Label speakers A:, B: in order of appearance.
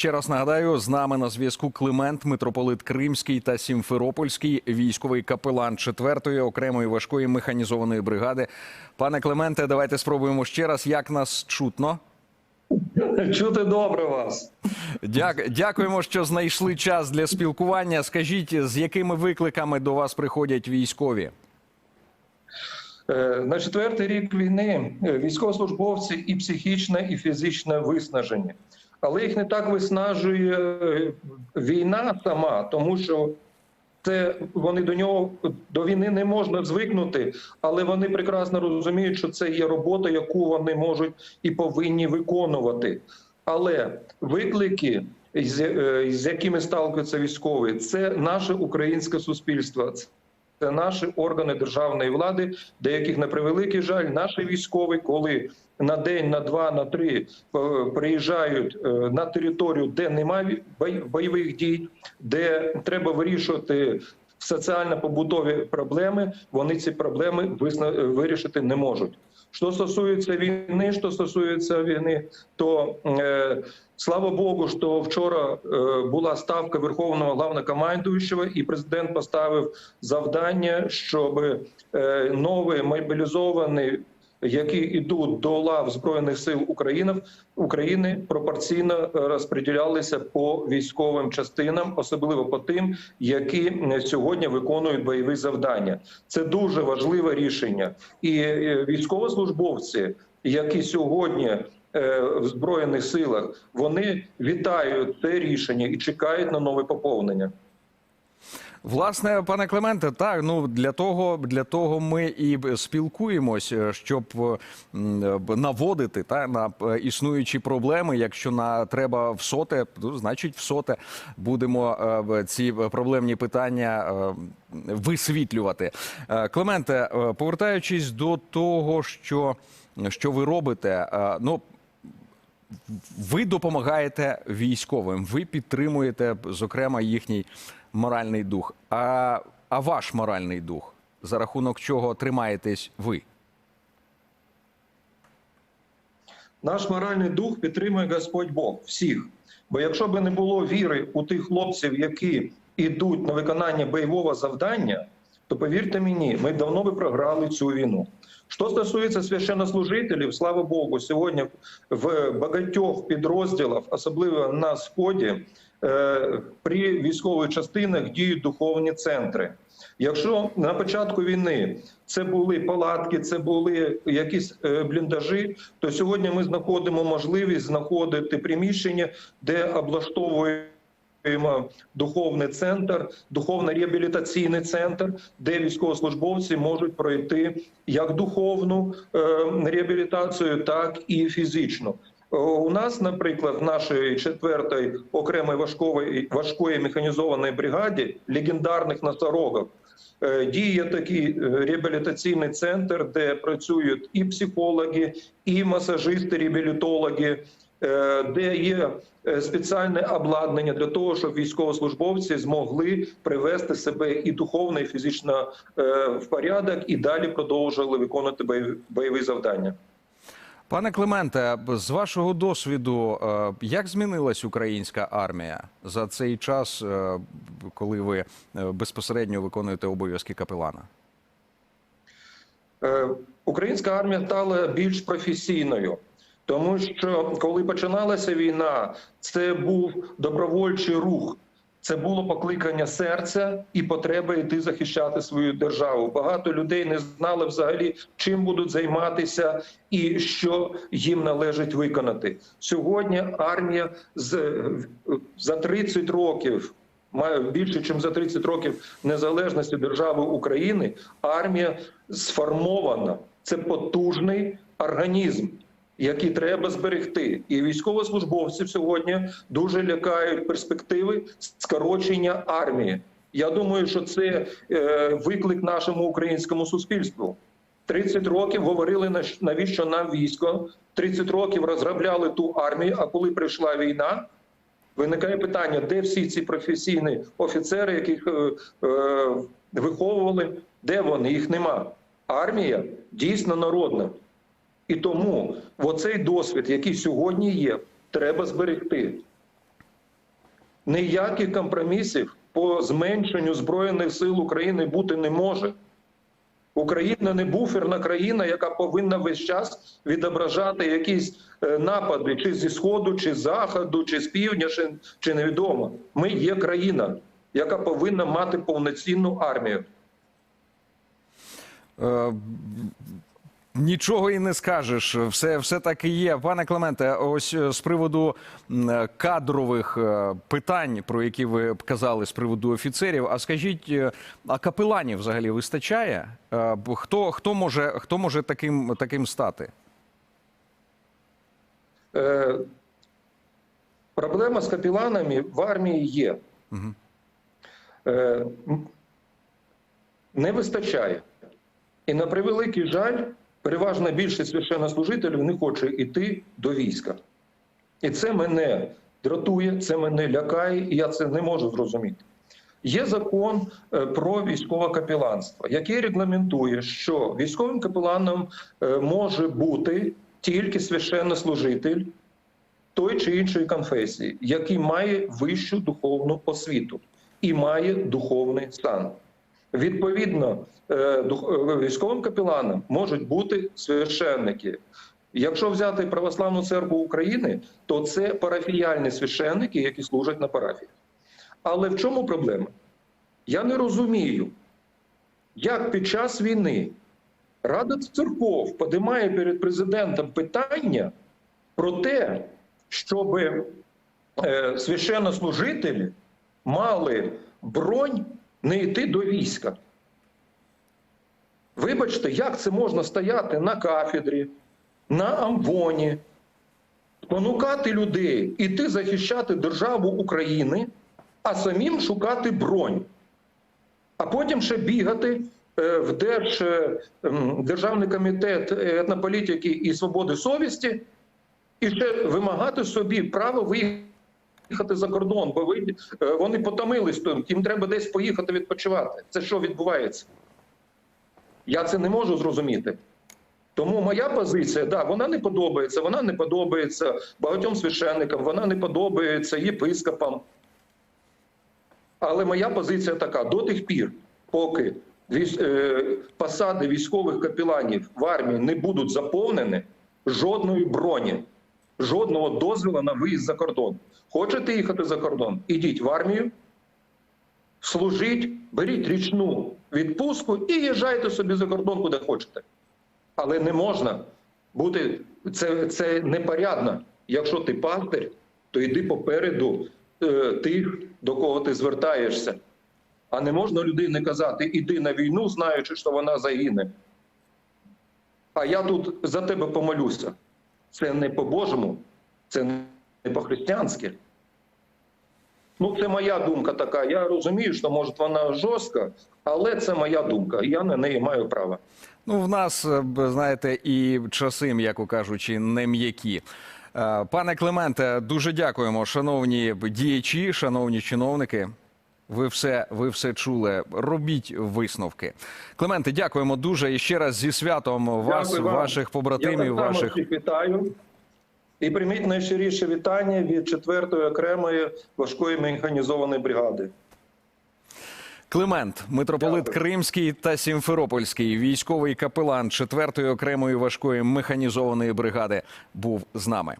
A: Ще раз нагадаю, з нами на зв'язку Климент, митрополит Кримський та Сімферопольський, військовий капелан 4-ї окремої важкої механізованої бригади. Пане Клименте, давайте спробуємо ще раз, як нас чутно.
B: Чути добре вас.
A: Дяк, дякуємо, що знайшли час для спілкування. Скажіть, з якими викликами до вас приходять військові?
B: Е, На четвертий рік війни е, військовослужбовці і психічне, і фізичне виснажені. Але їх не так виснажує е, війна сама, тому що це вони до нього до війни не можна звикнути, але вони прекрасно розуміють, що це є робота, яку вони можуть і повинні виконувати. Але виклики, з, е, якими сталкуються військові, це наше українське суспільство. Це наші органи державної влади, деяких на превеликий жаль, наші військові, коли на день, на два, на три е, приїжджають е, на територію, де немає бой- бойових дій, де треба вирішувати соціально-побутові проблеми, вони ці проблеми вирішити не можуть. Що стосується війни, що стосується війни, то е, слава Богу, що вчора е, була ставка Верховного главнокомандуючого, і президент поставив завдання, щоб е, новий мобілізовані, які йдуть до лав збройних сил України, України пропорційно е, розподілялися по військовим частинам, особливо по тим, які е, сьогодні виконують бойові завдання. Це дуже важливе рішення, і е, військовослужбовці, які сьогодні в збройних силах, вони вітають це рішення і чекають на нове поповнення.
A: Власне, пане Клименте, так ну для того, для того ми і спілкуємось, е, щоб е, наводити та на е, існуючі проблеми. Якщо на треба в соте, ну, значить в соте будемо ці проблемні питання висвітлювати. Е, Клименте, е, повертаючись до того, що, що ви робите, ну. Ви допомагаєте військовим, ви підтримуєте, зокрема, їхній моральний дух. А, а ваш моральний дух, за рахунок чого тримаєтесь ви?
B: Наш моральний дух підтримує Господь Бог всіх. Бо якщо б не було віри у тих хлопців, які йдуть на виконання бойового завдання, то повірте мені, ми давно би програли цю війну. Що стосується священнослужителів, слава Богу, сьогодні в багатьох підрозділах, особливо на сході, е, при військових частинах діють духовні центри. Якщо на початку війни це були палатки, це були якісь е, бліндажі, то сьогодні ми знаходимо можливість знаходити приміщення, де облаштовують духовний центр, духовно-реабілітаційний центр, де військовослужбовці можуть пройти як духовну е, реабілітацію, так і фізичну. Е, У нас, наприклад, в нашій четвертої окремої важкої важкої механізованої бригаді легендарних носорогів е, діє такий реабілітаційний центр, де працюють і психологи, і масажисти, реабілітологи, де є е, спеціальне обладнання для того, щоб військовослужбовці змогли привести себе і духовно, і фізично е, в порядок, і далі продовжували виконувати бойові- завдання.
A: Пане Клименте, з вашого досвіду, е, як змінилась українська армія за цей час, е, коли ви е, безпосередньо виконуєте обов'язки капелана?
B: Е, Українська армія стала більш професійною, тому що коли починалася війна, це був добровольчий рух. Це було покликання серця і потреба йти захищати свою державу. Багато людей не знали взагалі, чим будуть займатися і що їм належить виконати. Сьогодні армія з за 30 років. Має більше, ніж за 30 років незалежності держави України. Армія сформована. Це потужний організм, який треба зберегти. І військовослужбовців сьогодні дуже лякають перспективи скорочення армії. Я думаю, що це е, виклик нашому українському суспільству. 30 років говорили навіщо нам військо. 30 років розробляли ту армію. А коли прийшла війна, виникає питання, де всі ці професійні офіцери, яких е, е, виховували, де вони? Їх нема. Армія дійсно народна. І тому оцей досвід, який сьогодні є, треба зберегти. ніяких компромісів по зменшенню збройних сил України бути не може. Україна не буферна країна, яка повинна весь час відображати якісь е, напади чи зі сходу, чи з заходу, чи з півдня, чи, чи невідомо. Ми є країна, яка повинна мати повноцінну армію.
A: Нічого і не скажеш, все, все так і є. Пане Клементе, ось е, з приводу кадрових е, питань, про які ви казали з приводу офіцерів. А скажіть, е, а капеланів взагалі вистачає? Хто, хто, може, хто може таким, таким стати?
B: Е, проблема з капіланами в армії є.
A: Мгм.
B: Е, не вистачає. І на превеликий жаль, переважна більшість священнослужителів не хоче йти до війська. І це мене дратує, це мене лякає, і я це не можу зрозуміти. Є закон е, про військове капеланство, який регламентує, що військовим капеланом е, може бути тільки священнослужитель той чи іншої конфесії, який має вищу духовну освіту і має духовний стан. Відповідно, е, е, військовим капеланом можуть бути священники. Якщо взяти Православну церкву України, то це парафіяльні священники, які служать на парафіях. Але в чому проблема? Я не розумію, як під час війни Рада церков подимає перед президентом питання про те, щоб е, священнослужителі мали бронь не йти до війська. Вибачте, як це можна стояти на кафедрі, на амвоні, спонукати людей іти захищати державу України, а самим шукати бронь, а потім ще бігати е, в Держ, е, Державний комітет етнополітики і свободи совісті і ще вимагати собі право виїхати за кордон, бо ви, е, вони потомились тут, їм треба десь поїхати відпочивати. Це що відбувається? Я це не можу зрозуміти. Тому моя позиція, да, вона не подобається, вона не подобається багатьом священникам, вона не подобається єпископам. Але моя позиція така: до тих пір, поки е, посади військових капеланів в армії не будуть заповнені, жодної броні, жодного дозволу на виїзд за кордон. Хочете їхати за кордон? Ідіть в армію, служіть, беріть річну відпустку і їжджайте собі за кордон, куди хочете. Але не можна бути це, це непорядно. Якщо ти пастир, то йди попереду е, тих, до кого ти звертаєшся. А не можна людині казати, іди на війну, знаючи, що вона загине. А я тут за тебе помолюся. Це не по-божому, це не по-християнськи. Ну, це моя думка така. Я розумію, що може вона жорстка, але це моя думка. і Я на неї маю право.
A: Ну, в нас, е, знаєте, і часи, м'яко кажучи, не м'які. Е, Пане Клементе, дуже дякуємо, шановні діячі, шановні чиновники. Ви все, ви все чули. Робіть висновки. Клементе, дякуємо дуже і ще раз зі святом вас,
B: вам.
A: ваших побратимів,
B: Я
A: ваших
B: всіх вітаю. І прийміть найщиріше вітання від 4-ї окремої важкої механізованої бригади.
A: Климент, митрополит
B: Дякую.
A: Кримський та Сімферопольський, військовий капелан 4-ї окремої важкої механізованої бригади, був з нами.